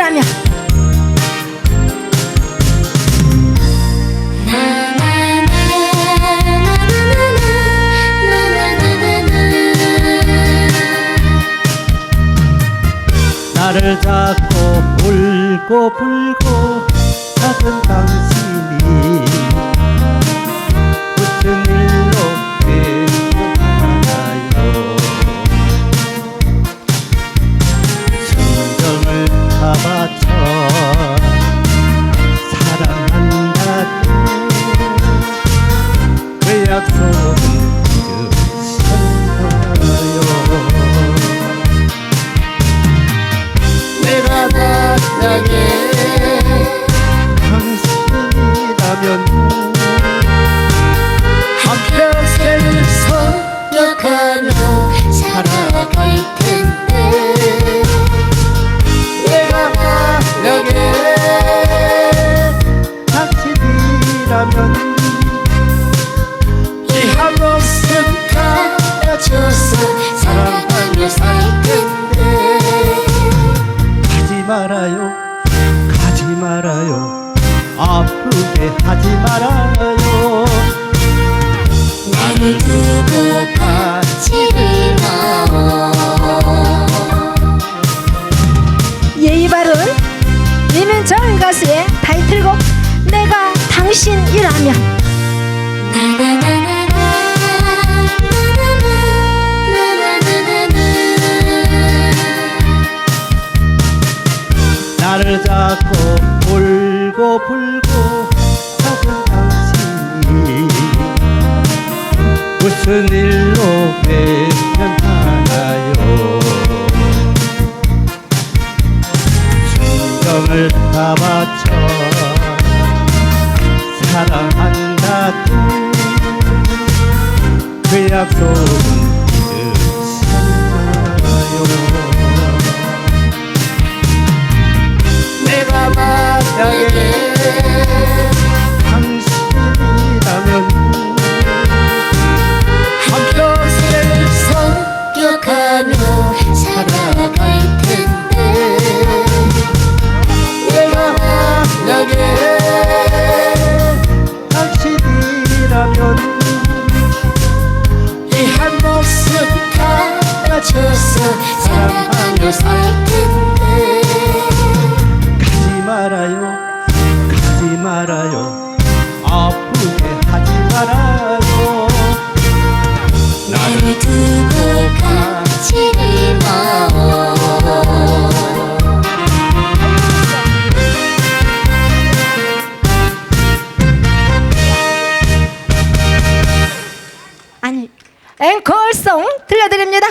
아니라면. 나를 잡고 울고 불고 찾은 당신이 무슨 일 순정을 다 바쳐 사랑한다고 왜 약속은 잊으셨나요? 내가 만약에 말아요. 가지 말아요. 아프게 하지 말아요. 나를 두고 가지를 마오 예의 바른 이민정 가수의 타이틀곡 내가 당신이라면 나를 잡고 울고 불고 하던 당신이 무슨 일로 외면하나요? 순정을 다 바쳐 사랑한다던 그 약속 가져서 사랑하며 살 텐데. 가지 말아요. 가지 말아요. 아프게 하지 말아요. 나를 두고 가지를 마오. 아니 앵콜송 들려드립니다